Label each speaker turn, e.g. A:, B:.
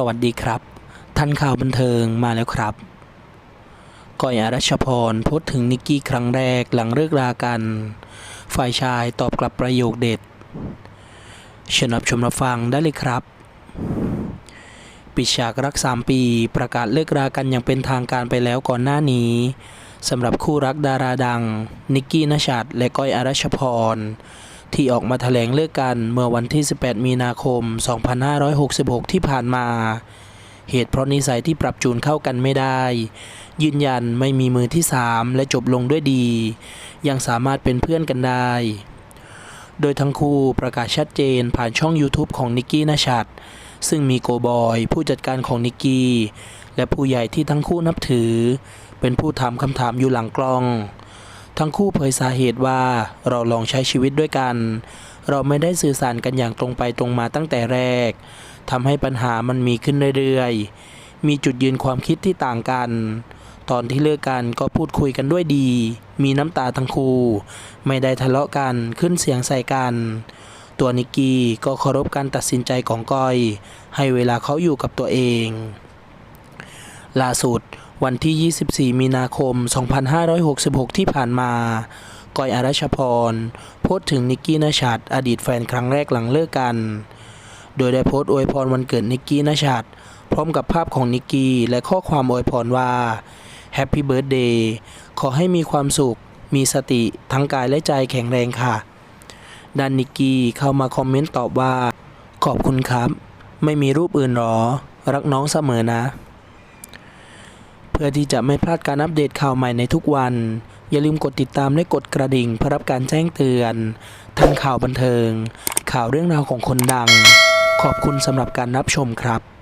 A: สวัสดีครับ ท่านข่าวบันเทิงมาแล้วครับก้อยอรัชพรโพสต์ถึงนิกกี้ครั้งแรกหลังเลิกรากัน ฝ่ายชายตอบกลับประโยคเด็ดเชิญรับชมรับฟังได้เลยครับ ปิดฉากรัก 3 ปี ประกาศเลิกรากันอย่างเป็นทางการไปแล้วก่อนหน้านี้สำหรับคู่รักดาราดัง นิกกี้นชัดและก้อยอรัชพร ที่ออกมาแถลงเลิกกันเมื่อวันที่ 18 มีนาคม 2566 ที่ผ่านมา เหตุเพราะนิสัยที่ปรับจูนเข้ากันไม่ได้ ยืนยันไม่มีมือที่ 3 และจบลงด้วยดี ยังสามารถเป็นเพื่อนกันได้ โดยทั้งคู่ประกาศชัดเจนผ่านช่อง YouTube ของนิกกี้นาชัด ซึ่งมีโกบอย ผู้จัดการของนิกกี้ และผู้ใหญ่ที่ทั้งคู่นับถือ เป็นผู้ถามคำถามอยู่หลังกล้อง ทั้งคู่เผยสาเหตุว่าเราลองใช้ชีวิตด้วยกัน เราไม่ได้สื่อสารกันอย่างตรงไปตรงมาตั้งแต่แรกทำให้ปัญหามันมีขึ้นเรื่อยๆ มีจุดยืนความคิดที่ต่างกัน ตอนที่เลิกกันก็พูดคุยกันด้วยดี มีน้ำตาทั้งคู่ ไม่ได้ทะเลาะกันขึ้นเสียงใส่กัน ตัวนิกกี้ก็เคารพการตัดสินใจของก้อย ให้เวลาเขาอยู่กับตัวเองล่าสุด วันที่ 24 มีนาคม 2566 ที่ผ่านมาก้อยอรัชพร โพสต์ถึงนิกกี้นชัดอดีตแฟนครั้งแรกหลังเลิกกัน โดยได้โพสต์อวยพรวันเกิดนิกกี้นชัดพร้อมกับภาพของนิกกี้และข้อความอวยพรว่า Happy Birthday ขอให้มีความสุข มีสติ ทั้งกายและใจแข็งแรงค่ะด้านนิกกี้เข้ามาคอมเมนต์ตอบว่า ขอบคุณครับ ไม่มีรูปอื่นหรอ รักน้องเสมอนะ เพื่อที่จะไม่พลาดการอัปเดตข่าวใหม่ในทุกวัน อย่าลืมกดติดตามและกดกระดิ่งเพื่อรับการแจ้งเตือน ทั้งข่าวบันเทิง ข่าวเรื่องราวของคนดัง ขอบคุณสำหรับการรับชมครับ